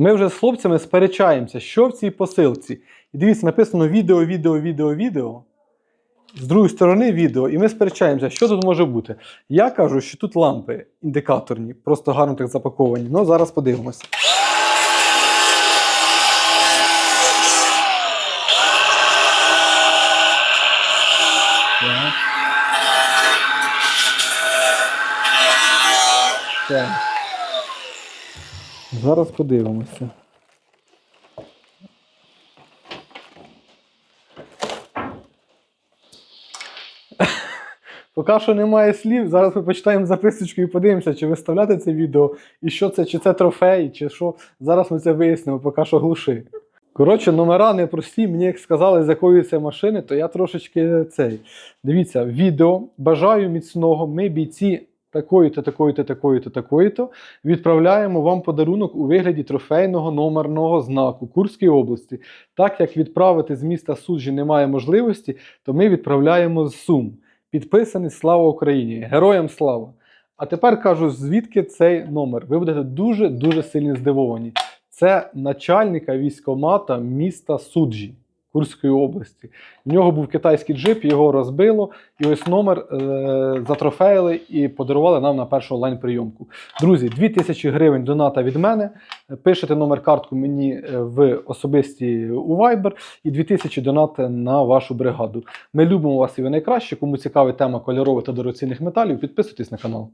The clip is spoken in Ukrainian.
Ми вже з хлопцями сперечаємося, що в цій посилці. І дивіться, написано відео, відео, відео, відео. З другої сторони відео, і ми сперечаємося, що тут може бути. Я кажу, що тут лампи індикаторні, просто гарно так запаковані. Ну, зараз подивимося. Так. Зараз подивимося. Поки що немає слів. Зараз ми почитаємо записочку і подивимося, чи виставляти це відео, і що це, чи це трофей, чи що. Зараз ми це вияснимо, поки що глуши. Коротше, номера непрості. Мені як сказали, з якої це машини, то я трошечки цей. Дивіться, відео. Бажаю міцного. Ми бійці такої-то, такої-то, такої-то, такої-то. Відправляємо вам подарунок у вигляді трофейного номерного знаку Курської області. Так як відправити з міста Суджі немає можливості, то ми відправляємо з Сум. Підписаний Слава Україні! Героям слава! А тепер кажу, звідки цей номер. Ви будете дуже-дуже сильно здивовані. Це начальника військомата міста Суджі Курської області. В нього був китайський джип, його розбило, і ось номер е- затрофеїли і подарували нам на першу онлайн-прийомку. Друзі, 2000 гривень доната від мене. Пишете номер картку мені е, в особисті у Viber і 2000 донат на вашу бригаду. Ми любимо вас і ви найкраще. Кому цікава тема кольорових та дорогоцінних металів, підписуйтесь на канал.